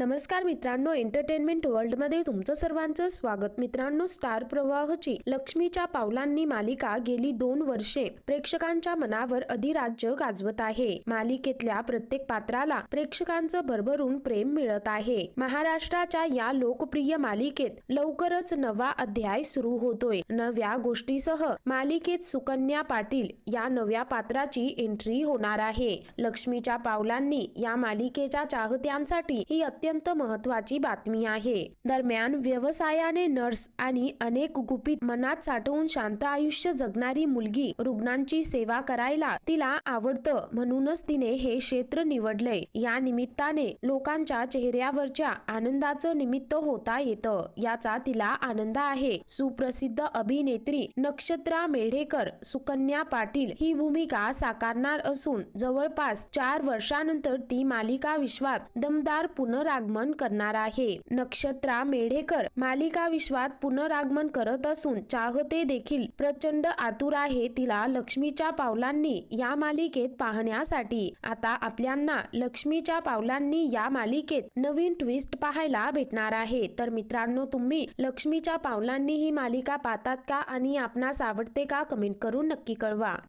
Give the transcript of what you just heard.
नमस्कार मित्रांनो एंटरटेनमेंट वर्ल्डमध्ये तुमचं सर्वांचं स्वागत. मित्रांनो स्टार प्रवाहची लक्ष्मीच्या पावलांनी मालिका गेली दोन वर्षे. प्रेक्षकांच्या मनावर अधिराज्य गाजवत आहे. मालिकेतल्या प्रत्येक पात्राला प्रेक्षकांचं भरभरून प्रेम मिळत आहे. महाराष्ट्राच्या या लोकप्रिय मालिकेत लवकरच नवा अध्याय सुरू होतोय. नव्या गोष्टीसह मालिकेत सुकन्या पाटील या नव्या पात्राची एंट्री होणार आहे. लक्ष्मीच्या पावलांनी या मालिकेच्या चाहत्यांसाठी ही अत्यंत महत्वाची बातमी आहे. दरम्यान व्यवसायाने नर्स आणि अनेक गुपित मनात साठवून शांत आयुष्य जगणारी मुलगी रुग्णांची सेवा करायला तिला आवडतं म्हणूनच तिने हे क्षेत्र निवडलंय. या निमित्ताने लोकांच्या चेहऱ्यावरच्या आनंदाचं निमित्त होता येतं याचा तिला आनंद आहे. सुप्रसिद्ध अभिनेत्री नक्षत्रा मेढेकर सुकन्या पाटील ही भूमिका साकारणार असून जवळपास चार वर्षानंतर ती मालिका विश्वात दमदार पुनरागमन करणार आहे. नक्षत्रा मेढेकर मालिका विश्वात पुनरागमन करत असून चाहते देखील प्रचंड आतुर आहे तिला लक्ष्मीच्या पावलांनी या मालिकेत पाहण्यासाठी. आता आपल्यांना लक्ष्मीच्या पावलांनी या मालिकेत नवीन ट्विस्ट पाहायला भेटणार आहे. तर मित्रांनो तुम्ही लक्ष्मीच्या पावलांनी ही मालिका पाहतात का आणि आपणास आवडते का कमेंट करून नक्की कळवा.